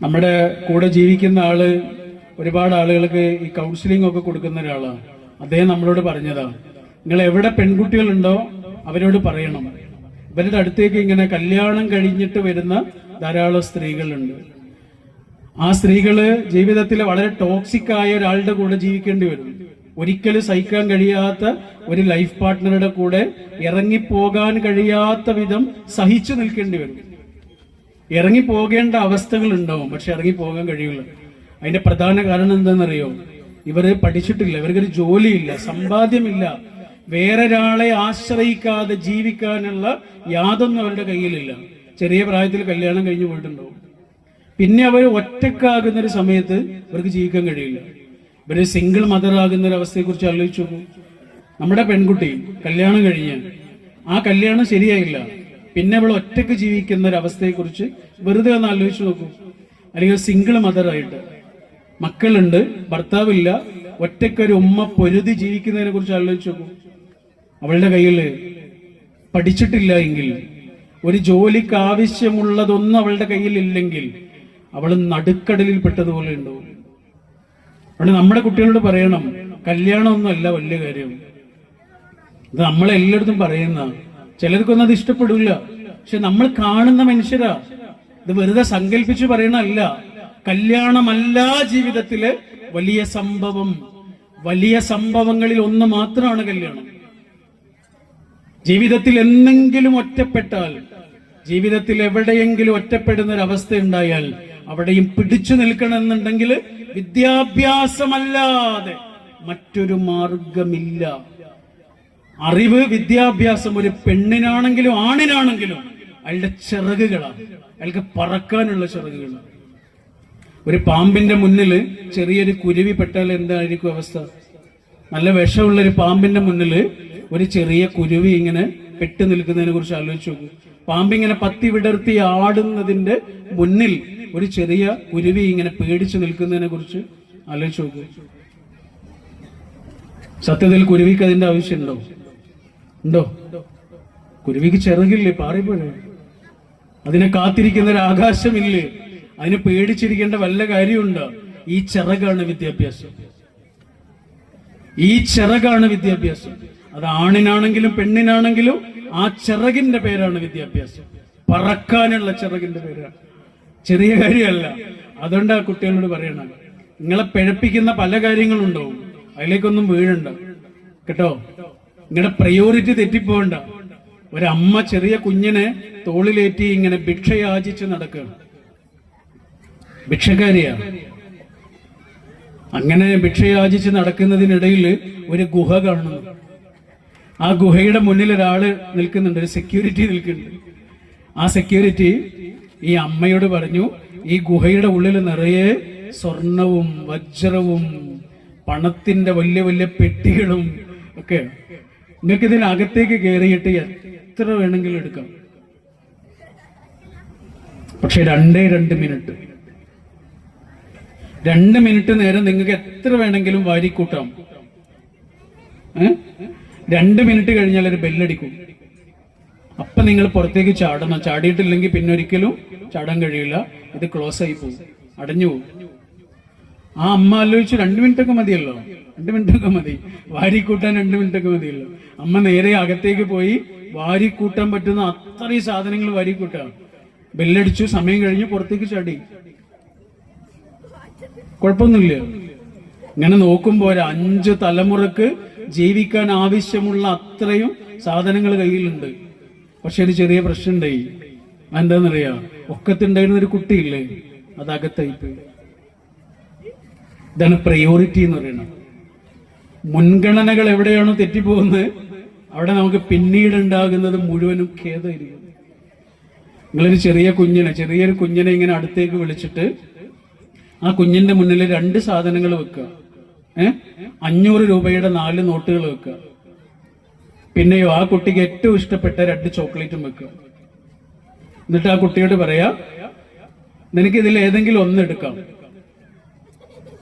നമ്മുടെ കൂടെ ജീവിക്കുന്ന ആൾ ഒരുപാട് ആളുകൾക്ക് ഈ കൗൺസിലിംഗ് ഒക്കെ കൊടുക്കുന്ന ഒരാളാണ്. അദ്ദേഹം നമ്മളോട് പറഞ്ഞതാണ് നിങ്ങൾ എവിടെ പെൺകുട്ടികളുണ്ടോ അവരോട് പറയണം. ഇവരുടെ അടുത്തേക്ക് ഇങ്ങനെ കല്യാണം കഴിഞ്ഞിട്ട് വരുന്ന ധാരാളം സ്ത്രീകളുണ്ട്. ആ സ്ത്രീകൾ ജീവിതത്തിൽ വളരെ ടോക്സിക് ആയ ഒരാളുടെ കൂടെ ജീവിക്കേണ്ടി വരും. ഒരിക്കലും സഹിക്കാൻ കഴിയാത്ത ഒരു ലൈഫ് പാർട്ട്ണറുടെ കൂടെ ഇറങ്ങിപ്പോകാൻ കഴിയാത്ത വിധം സഹിച്ചു നിൽക്കേണ്ടി വരും. ഇറങ്ങി പോകേണ്ട അവസ്ഥകൾ ഉണ്ടാവും പക്ഷെ ഇറങ്ങി പോകാൻ കഴിയില്ല അതിന്റെ പ്രധാന കാരണം എന്താണെന്നറിയോ? ഇവർ പഠിച്ചിട്ടില്ല ഇവർക്കൊരു ജോലിയില്ല സമ്പാദ്യമില്ല. വേറൊരാളെ ആശ്രയിക്കാതെ ജീവിക്കാനുള്ള യാതൊന്നും അവരുടെ കയ്യിലില്ല. ചെറിയ പ്രായത്തിൽ കല്യാണം കഴിഞ്ഞു പോയിട്ടുണ്ടാവും. പിന്നെ അവർ ഒറ്റക്കാകുന്ന ഒരു സമയത്ത് ഇവർക്ക് ജീവിക്കാൻ കഴിയില്ല. ഇവർ സിംഗിൾ മദർ ആകുന്ന ഒരു അവസ്ഥയെ കുറിച്ച് ആലോചിച്ചു നമ്മുടെ പെൺകുട്ടി കല്യാണം കഴിഞ്ഞ് ആ കല്യാണം ശരിയായില്ല. പിന്നെ അവൾ ഒറ്റയ്ക്ക് ജീവിക്കുന്ന ഒരു അവസ്ഥയെ കുറിച്ച് വെറുതെ ഒന്ന് ആലോചിച്ച് നോക്കൂ. അല്ലെങ്കിൽ സിംഗിൾ മദർ ആയിട്ട്. മക്കളുണ്ട് ഭർത്താവില്ല. ഒറ്റക്കൊരു ഉമ്മ പൊരുതി ജീവിക്കുന്നതിനെ കുറിച്ച് ആലോചിച്ച് നോക്കൂ. അവളുടെ കയ്യിൽ പഠിച്ചിട്ടില്ല എങ്കിൽ ഒരു ജോലിക്ക് ആവശ്യമുള്ളതൊന്നും അവളുടെ കയ്യിൽ ഇല്ലെങ്കിൽ അവൾ നടുക്കടലിൽ പെട്ടതുപോലെ ഉണ്ടാവും. അവിടെ നമ്മുടെ കുട്ടികളോട് പറയണം കല്യാണമൊന്നും അല്ല വലിയ കാര്യം. ഇത് നമ്മളെല്ലായിടത്തും പറയുന്ന ചിലർക്കൊന്നും അത് ഇഷ്ടപ്പെടില്ല പക്ഷെ നമ്മൾ കാണുന്ന മനുഷ്യരാ. ഇത് വെറുതെ സങ്കല്പിച്ച് പറയണല്ല കല്യാണമല്ല ജീവിതത്തിലെ വലിയ സംഭവം. വലിയ സംഭവങ്ങളിൽ ഒന്ന് മാത്രമാണ് കല്യാണം. ജീവിതത്തിൽ എന്തെങ്കിലും ഒറ്റപ്പെട്ടാൽ ജീവിതത്തിൽ എവിടെയെങ്കിലും ഒറ്റപ്പെടുന്ന ഒരു അവസ്ഥ ഉണ്ടായാൽ അവിടെയും പിടിച്ചു നിൽക്കണമെന്നുണ്ടെങ്കിൽ വിദ്യാഭ്യാസമല്ലാതെ മറ്റൊരു മാർഗമില്ല അറിവ് വിദ്യാഭ്യാസം ഒരു പെണ്ണിനാണെങ്കിലും ആണിനാണെങ്കിലും അയാളുടെ ചിറകുകളാണ്. അയാൾക്ക് പറക്കാനുള്ള ചിറകുകളാണ്. ഒരു പാമ്പിന്റെ മുന്നിൽ ചെറിയൊരു കുരുവി പെട്ടാൽ എന്തായിരിക്കും അവസ്ഥ? നല്ല വിഷമുള്ള ഒരു പാമ്പിന്റെ മുന്നിൽ ഒരു ചെറിയ കുരുവി ഇങ്ങനെ പെട്ടു നിൽക്കുന്നതിനെ കുറിച്ച് ആലോചിച്ച് നോക്കൂ. പാമ്പിങ്ങനെ പത്തി വിടർത്തി ആടുന്നതിന്റെ മുന്നിൽ ഒരു ചെറിയ കുരുവി ഇങ്ങനെ പേടിച്ചു നിൽക്കുന്നതിനെ കുറിച്ച് ആലോചിച്ച് നോക്കൂ. സത്യത്തിൽ കുരുവിക്ക് അതിന്റെ ആവശ്യമുണ്ടോ? ഉണ്ടോ? കുരുവിക്ക് ചിറകില്ലേ പാറിപ്പോഴേ അതിനെ കാത്തിരിക്കുന്ന ഒരു ആകാശമില്ലേ? അതിന് പേടിച്ചിരിക്കേണ്ട വല്ല കാര്യമുണ്ടോ? ഈ ചിറകാണ് വിദ്യാഭ്യാസം. ഈ ചിറകാണ് വിദ്യാഭ്യാസം. അത് ആണിനാണെങ്കിലും പെണ്ണിനാണെങ്കിലും ആ ചിറകിന്റെ പേരാണ് വിദ്യാഭ്യാസം. പറക്കാനുള്ള ചിറകിന്റെ പേരാണ്. ചെറിയ കാര്യമല്ല. അതുകൊണ്ട് ആ കുട്ടികളോട് പറയണം. നിങ്ങളെ പിഴപ്പിക്കുന്ന പല കാര്യങ്ങളുണ്ടാവും. അതിലേക്കൊന്നും വീഴണ്ട. കേട്ടോ? നിങ്ങളുടെ പ്രയോറിറ്റി തെറ്റിപ്പോണ്ട ഒരമ്മ ചെറിയ കുഞ്ഞിനെ തോളിലേറ്റി ഇങ്ങനെ ഭിക്ഷയാചിച്ച് നടക്കുകയാണ് ഭിക്ഷക്കാരിയാണ് അങ്ങനെ ഭിക്ഷയാചിച്ച് നടക്കുന്നതിനിടയിൽ ഒരു ഗുഹ കാണുന്നു. ആ ഗുഹയുടെ മുന്നിൽ ഒരാൾ നിൽക്കുന്നുണ്ട് ഒരു സെക്യൂരിറ്റി നിൽക്കുന്നുണ്ട്. ആ സെക്യൂരിറ്റി ഈ അമ്മയോട് പറഞ്ഞു ഈ ഗുഹയുടെ ഉള്ളിൽ നിറയെ സ്വർണവും വജ്രവും പണത്തിന്റെ വലിയ വലിയ പെട്ടികളും ഒക്കെ നിങ്ങൾക്ക് ഇതിനകത്തേക്ക് കയറിയിട്ട് എത്ര വേണമെങ്കിലും എടുക്കാം. പക്ഷെ രണ്ടേ രണ്ട് മിനിറ്റ്. രണ്ട് മിനിറ്റ് നേരം നിങ്ങൾക്ക് എത്ര വേണമെങ്കിലും വാരിക്കൂട്ടാം? രണ്ട് മിനിറ്റ് കഴിഞ്ഞാൽ ഒരു ബെല്ലടിക്കും. അപ്പൊ നിങ്ങൾ പുറത്തേക്ക് ചാടണം. ചാടിയിട്ടില്ലെങ്കിൽ പിന്നെ ഒരിക്കലും ചാടാൻ കഴിയില്ല. ഇത് ക്ലോസ് ആയി പോകും. അടഞ്ഞു പോകും. ആ അമ്മ ആലോചിച്ചു രണ്ട് മിനിറ്റൊക്കെ മതിയല്ലോ. രണ്ട് മിനിറ്റൊക്കെ മതി. വാരിക്കൂട്ടാൻ രണ്ട് മിനിറ്റ് ഒക്കെ മതിയല്ലോ. അമ്മ നേരെ അകത്തേക്ക് പോയി വാരിക്കൂട്ടാൻ പറ്റുന്ന അത്രയും സാധനങ്ങൾ വാരിക്കൂട്ടാം ബെല്ലടിച്ചു സമയം കഴിഞ്ഞ് പുറത്തേക്ക് ചാടി. കുഴപ്പമൊന്നുമില്ല. ഇങ്ങനെ നോക്കുമ്പോൾ ഒരു അഞ്ച് തലമുറയ്ക്ക് ജീവിക്കാൻ ആവശ്യമുള്ള അത്രയും സാധനങ്ങൾ കയ്യിലുണ്ട്. പക്ഷെ ഒരു ചെറിയ പ്രശ്നം ഉണ്ടായി എന്താന്നറിയാ ഒക്കത്തുണ്ടായിരുന്ന ഒരു കുട്ടിയില്ലേ? അത് അകത്തായിപ്പോയി ഇതാണ് പ്രയോറിറ്റി എന്ന് പറയുന്നത്. മുൻഗണനകൾ എവിടെയാണോ തെറ്റിപ്പോകുന്നത് അവിടെ നമുക്ക് പിന്നീട് ഉണ്ടാകുന്നത് മുഴുവനും ഖേദമായിരിക്കും. നിങ്ങളൊരു ചെറിയ കുഞ്ഞിനെ ചെറിയൊരു കുഞ്ഞിനെ ഇങ്ങനെ അടുത്തേക്ക് വിളിച്ചിട്ട് ആ കുഞ്ഞിന്റെ മുന്നിൽ രണ്ട് സാധനങ്ങൾ വെക്കുക. ഏ? അഞ്ഞൂറ് രൂപയുടെ നാല് നോട്ടുകൾ വെക്കുക. പിന്നെയോ ആ കുട്ടിക്ക് ഏറ്റവും ഇഷ്ടപ്പെട്ട രണ്ട് ചോക്ലേറ്റും വെക്കുക. എന്നിട്ട് ആ കുട്ടിയോട് പറയാ നിനക്ക് ഇതിൽ ഏതെങ്കിലും ഒന്ന് എടുക്കാം.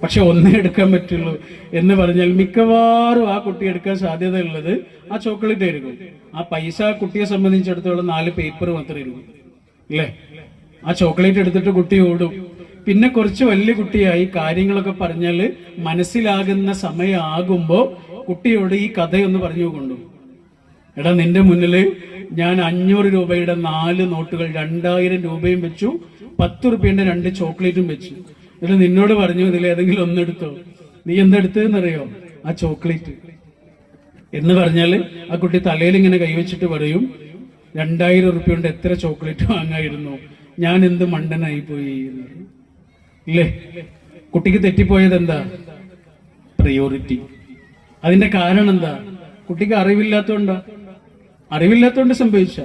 പക്ഷെ ഒന്നേ എടുക്കാൻ പറ്റുള്ളൂ എന്ന് പറഞ്ഞാൽ മിക്കവാറും ആ കുട്ടി എടുക്കാൻ സാധ്യതയുള്ളത് ആ ചോക്ലേറ്റ് ആയിരിക്കും. ആ പൈസ കുട്ടിയെ സംബന്ധിച്ചിടത്തോളം നാല് പേപ്പർ മാത്രമേ ഇരിക്കും അല്ലേ? ആ ചോക്ലേറ്റ് എടുത്തിട്ട് കുട്ടി ഓടും. പിന്നെ കുറച്ച് വലിയ കുട്ടിയായി കാര്യങ്ങളൊക്കെ പറഞ്ഞാൽ മനസ്സിലാകുന്ന സമയമാകുമ്പോൾ കുട്ടിയോട് ഈ കഥയൊന്ന് പറഞ്ഞു കൊണ്ടു എടാ നിന്റെ മുന്നിൽ ഞാൻ അഞ്ഞൂറ് രൂപയുടെ നാല് നോട്ടുകൾ രണ്ടായിരം രൂപയും വെച്ചു പത്ത് റുപ്യന്റെ രണ്ട് ചോക്ലേറ്റും വെച്ചു. എന്നിട്ട് നിന്നോട് പറഞ്ഞു ഇതിൽ ഏതെങ്കിലും ഒന്നെടുത്തോ. നീ എന്തെടുത്തതെന്നറിയോ? ആ ചോക്ലേറ്റ്. എന്ന് പറഞ്ഞാൽ ആ കുട്ടി തലയിൽ ഇങ്ങനെ കൈവച്ചിട്ട് പറയും രണ്ടായിരം റുപ്യ കൊണ്ട് എത്ര ചോക്ലേറ്റ് വാങ്ങായിരുന്നു? ഞാൻ എന്ത് മണ്ടനായി പോയി? ഇല്ലേ? കുട്ടിക്ക് തെറ്റിപ്പോയത് എന്താ? പ്രയോറിറ്റി അതിന്റെ കാരണം എന്താ? കുട്ടിക്ക് അറിവില്ലാത്തോണ്ടാ. അറിവില്ലാത്തോണ്ട് സംഭവിച്ച.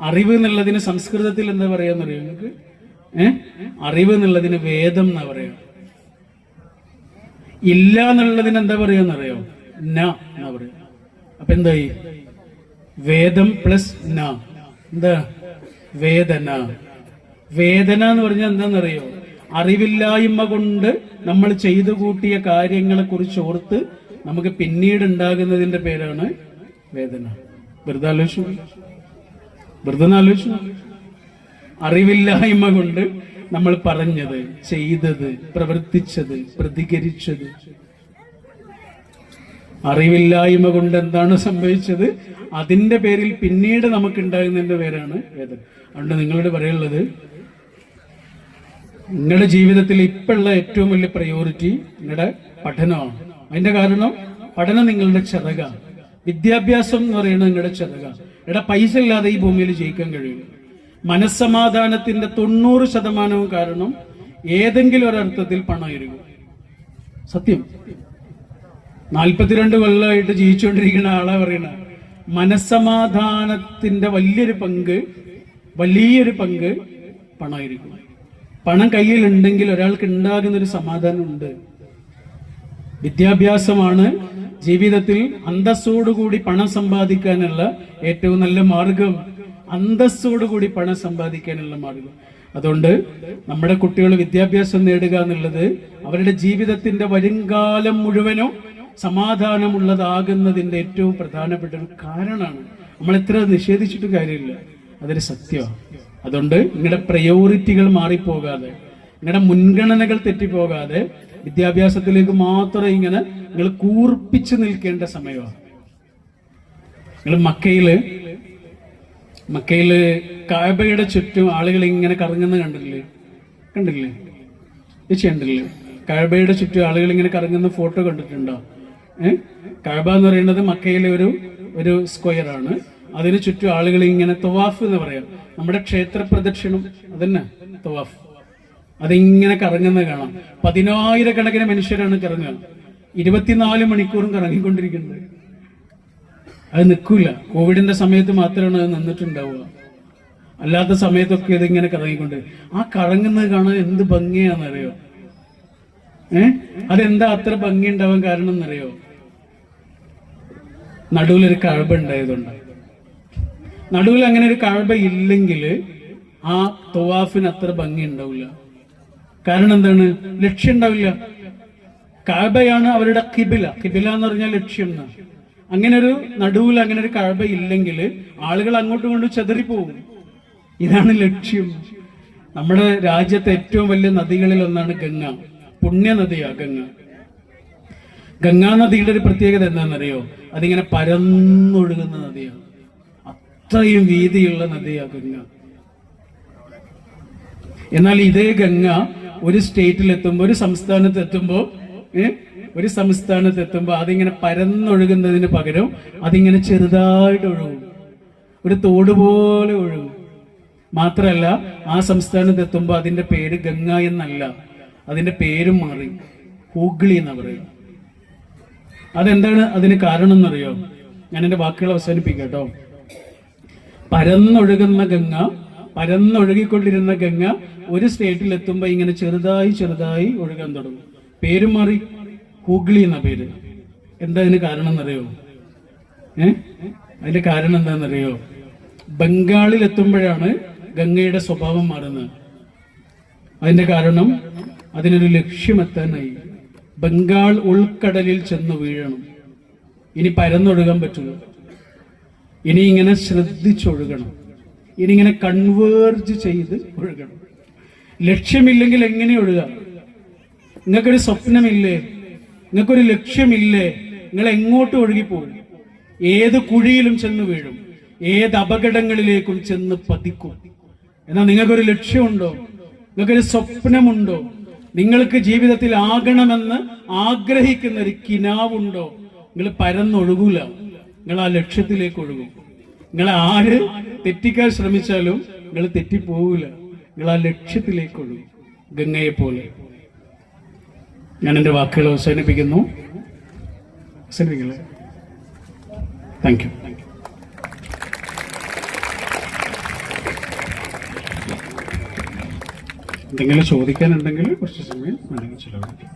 അറിവ് എന്നുള്ളതിന് സംസ്കൃതത്തിൽ എന്താ പറയാന്നറിയോ? നിങ്ങൾക്ക് ഏ? അറിവ് എന്നുള്ളതിന് വേദം എന്നാ പറയുക ഇല്ല എന്നുള്ളതിന് എന്താ പറയാന്നറിയോ? ന എന്നാ പറയാ? അപ്പൊ എന്തായി? വേദം പ്ലസ് ന. എന്താ? വേദന. വേദന എന്ന് പറഞ്ഞാൽ എന്താണെന്നറിയോ അറിവില്ലായ്മ കൊണ്ട് നമ്മൾ ചെയ്തു കൂട്ടിയ കാര്യങ്ങളെ കുറിച്ച് ഓർത്ത് നമുക്ക് പിന്നീട് ഉണ്ടാകുന്നതിന്റെ പേരാണ് വേദന. വെറുതെ ആലോചിച്ചു വെറുതെ ആലോചിച്ചു അറിവില്ലായ്മ കൊണ്ട് നമ്മൾ പറഞ്ഞത് ചെയ്തത് പ്രവർത്തിച്ചത് പ്രതികരിച്ചത്. അറിവില്ലായ്മ കൊണ്ട് എന്താണ് സംഭവിച്ചത്? അതിന്റെ പേരിൽ പിന്നീട് നമുക്ക് ഉണ്ടാകുന്നതിന്റെ പേരാണ് വേദന. അതുകൊണ്ട് നിങ്ങളോട് പറയുള്ളത് നിങ്ങളുടെ ജീവിതത്തിൽ ഇപ്പോഴുള്ള ഏറ്റവും വലിയ പ്രയോറിറ്റി നിങ്ങളുടെ പഠനമാണ്. അതിന്റെ കാരണം പഠനം നിങ്ങളുടെ ചിറക. വിദ്യാഭ്യാസം എന്ന് പറയുന്നത് നിങ്ങളുടെ ചിറക. എടാ പൈസ ഇല്ലാതെ ഈ ഭൂമിയിൽ ജയിക്കാൻ കഴിയില്ല. മനസ്സമാധാനത്തിന്റെ തൊണ്ണൂറ് ശതമാനവും കാരണം ഏതെങ്കിലും ഒരർത്ഥത്തിൽ പണമായിരിക്കും സത്യം. നാൽപ്പത്തിരണ്ട് കൊല്ലമായിട്ട് ജീവിച്ചുകൊണ്ടിരിക്കുന്ന ആളെ പറയണ. മനസ്സമാധാനത്തിന്റെ വലിയൊരു പങ്ക് വലിയൊരു പങ്ക് പണമായിരിക്കും പണം കയ്യിലുണ്ടെങ്കിൽ ഒരാൾക്ക് ഉണ്ടാകുന്ന ഒരു സമാധാനമുണ്ട്. വിദ്യാഭ്യാസമാണ് ജീവിതത്തിൽ അന്തസ്സോടുകൂടി പണം സമ്പാദിക്കാനുള്ള ഏറ്റവും നല്ല മാർഗം. അന്തസ്സോടുകൂടി പണം സമ്പാദിക്കാനുള്ള മാർഗം. അതുകൊണ്ട് നമ്മുടെ കുട്ടികൾ വിദ്യാഭ്യാസം നേടുക എന്നുള്ളത് അവരുടെ ജീവിതത്തിന്റെ വരുംകാലം മുഴുവനും സമാധാനമുള്ളതാകുന്നതിന്റെ ഏറ്റവും പ്രധാനപ്പെട്ട ഒരു കാരണമാണ്. നമ്മൾ എത്ര നിഷേധിച്ചിട്ട് കാര്യമില്ല. അതൊരു സത്യമാണ്. അതുകൊണ്ട് നിങ്ങളുടെ പ്രയോറിറ്റികൾ മാറിപ്പോകാതെ നിങ്ങളുടെ മുൻഗണനകൾ തെറ്റിപ്പോകാതെ വിദ്യാഭ്യാസത്തിലേക്ക് മാത്രം ഇങ്ങനെ നിങ്ങൾ കൂർപ്പിച്ചു നിൽക്കേണ്ട സമയമാണ്. നിങ്ങൾ മക്കയിൽ മക്കയിൽ കാബയുടെ ചുറ്റും ആളുകൾ ഇങ്ങനെ കറങ്ങുന്നത് കണ്ടില്ലേ? കണ്ടില്ലേ? ചേച്ചി കണ്ടില്ലേ? കായബയുടെ ചുറ്റും ആളുകൾ ഇങ്ങനെ കറങ്ങുന്ന ഫോട്ടോ കണ്ടിട്ടുണ്ടോ? ഏഹ് കായബ എന്ന് പറയുന്നത് മക്കയിലെ ഒരു ഒരു സ്ക്വയർ ആണ്. അതിന് ചുറ്റും ആളുകൾ ഇങ്ങനെ തവാഫ് എന്ന് പറയാം. നമ്മുടെ ക്ഷേത്ര പ്രദക്ഷിണം അതന്നെ തവാഫ്. അതിങ്ങനെ കറങ്ങുന്നത് കാണാം. പതിനായിരക്കണക്കിന് മനുഷ്യരാണ് കറങ്ങുക. ഇരുപത്തിനാല് മണിക്കൂറും കറങ്ങിക്കൊണ്ടിരിക്കുന്നത് അത് നിൽക്കൂല. കോവിഡിന്റെ സമയത്ത് മാത്രമാണ് അത് നിന്നിട്ടുണ്ടാവുക. അല്ലാത്ത സമയത്തൊക്കെ ഇതിങ്ങനെ കറങ്ങിക്കൊണ്ട്. ആ കറങ്ങുന്നത് കാണാൻ എന്ത് ഭംഗിയാണെന്നറിയോ? ഏ? അതെന്താ അത്ര ഭംഗി ഉണ്ടാവാൻ കാരണം എന്നറിയോ നടുവിലൊരു കഴബ ഉണ്ടായതുകൊണ്ട്. നടുവിൽ അങ്ങനെ ഒരു കഴബ ഇല്ലെങ്കിൽ ആ തൊവാഫിന് അത്ര ഭംഗി ഉണ്ടാവില്ല കാരണം എന്താണ്? ലക്ഷ്യം ഉണ്ടാവില്ല. കാബയാണ് അവരുടെ കിബില. കിബില എന്ന് പറഞ്ഞാൽ ലക്ഷ്യം എന്നാണ്. അങ്ങനെ ഒരു നടുവിൽ അങ്ങനെ ഒരു കഴബ ഇല്ലെങ്കിൽ ആളുകൾ അങ്ങോട്ടും കൊണ്ട് ചെതറിപ്പോകും. ഇതാണ് ലക്ഷ്യം. നമ്മുടെ രാജ്യത്തെ ഏറ്റവും വലിയ നദികളിൽ ഒന്നാണ് ഗംഗ. പുണ്യനദിയാ ഗംഗ. ഗംഗാ നദിയുടെ ഒരു പ്രത്യേകത എന്താണെന്നറിയോ? അതിങ്ങനെ പരന്നൊഴുകുന്ന നദിയാണ് അത്രയും വീതിയുള്ള നദിയാ ഗംഗ. എന്നാൽ ഇതേ ഗംഗ ഒരു സ്റ്റേറ്റിൽ എത്തുമ്പോൾ ഒരു സംസ്ഥാനത്ത് എത്തുമ്പോൾ ഏ, ഒരു സംസ്ഥാനത്ത് എത്തുമ്പോൾ അതിങ്ങനെ പരന്നൊഴുകുന്നതിന് പകരം അതിങ്ങനെ ചെറുതായിട്ട് ഒഴുകും. ഒരു തോട് പോലെ ഒഴുകും. മാത്രമല്ല ആ സംസ്ഥാനത്ത് എത്തുമ്പോൾ അതിന്റെ പേര് ഗംഗ എന്നല്ല. അതിന്റെ പേരും മാറി. ഹൂഗ്ലി എന്ന് പറയും അതെന്താണ് അതിന് കാരണം എന്നറിയോ? ഞാൻ എന്റെ വാക്കുകൾ അവസാനിപ്പിക്കാം കേട്ടോ. പരന്നൊഴുകുന്ന ഗംഗ പരന്നൊഴുകിക്കൊണ്ടിരുന്ന ഗംഗ ഒരു സ്റ്റേറ്റിൽ എത്തുമ്പോൾ ഇങ്ങനെ ചെറുതായി ചെറുതായി ഒഴുകാൻ തുടങ്ങും. പേരും മാറി. ഹൂഗ്ലി എന്ന പേര്. എന്താ അതിന് കാരണം എന്നറിയോ? ഏ? അതിന്റെ കാരണം എന്താണെന്നറിയോ? ബംഗാളിൽ എത്തുമ്പോഴാണ് ഗംഗയുടെ സ്വഭാവം മാറുന്നത്. അതിന്റെ കാരണം അതിനൊരു ലക്ഷ്യമെത്താനായി. ബംഗാൾ ഉൾക്കടലിൽ ചെന്ന് വീഴണം. ഇനി പരന്നൊഴുകാൻ പറ്റുള്ളൂ ഇനി ഇങ്ങനെ ശ്രദ്ധിച്ചൊഴുകണം. ഇനി ഇങ്ങനെ കൺവേർജ് ചെയ്ത് ഒഴുകണം. ലക്ഷ്യമില്ലെങ്കിൽ എങ്ങനെ ഒഴുക? നിങ്ങൾക്കൊരു സ്വപ്നമില്ലേ? നിങ്ങൾക്കൊരു ലക്ഷ്യമില്ലേ? നിങ്ങൾ എങ്ങോട്ട് ഒഴുകിപ്പോകും? ഏത് കുഴിയിലും ചെന്ന് വീഴും. ഏത് അപകടങ്ങളിലേക്കും ചെന്ന് പതിക്കും. എന്നാൽ നിങ്ങൾക്കൊരു ലക്ഷ്യമുണ്ടോ? നിങ്ങൾക്കൊരു സ്വപ്നമുണ്ടോ? നിങ്ങൾക്ക് ജീവിതത്തിൽ ആകണമെന്ന് ആഗ്രഹിക്കുന്ന ഒരു കിനാവുണ്ടോ? നിങ്ങൾ പരന്നൊഴുകൂല. നിങ്ങൾ ആ ലക്ഷ്യത്തിലേക്ക് ഒഴുകും. നിങ്ങൾ ആര് തെറ്റിക്കാൻ ശ്രമിച്ചാലും നിങ്ങൾ തെറ്റിപ്പോവില്ല നിങ്ങൾ ആ ലക്ഷ്യത്തിലേക്ക് ഒഴുകും. ഗംഗയെ പോലെ. ഞാൻ എന്റെ വാക്കുകൾ അവസാനിപ്പിക്കുന്നു. അവസാനിപ്പിക്കില്ലേ? താങ്ക് യു എന്തെങ്കിലും ചോദിക്കാനുണ്ടെങ്കിൽ കുറച്ച് സമയം വേണമെങ്കിൽ ചിലവഴിക്കും.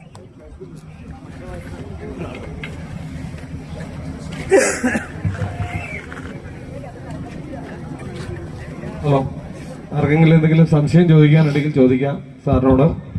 ഹലോ ആർക്കെങ്കിലും എന്തെങ്കിലും സംശയം ചോദിക്കാനുണ്ടെങ്കിൽ ചോദിക്കാം സാറിനോട്.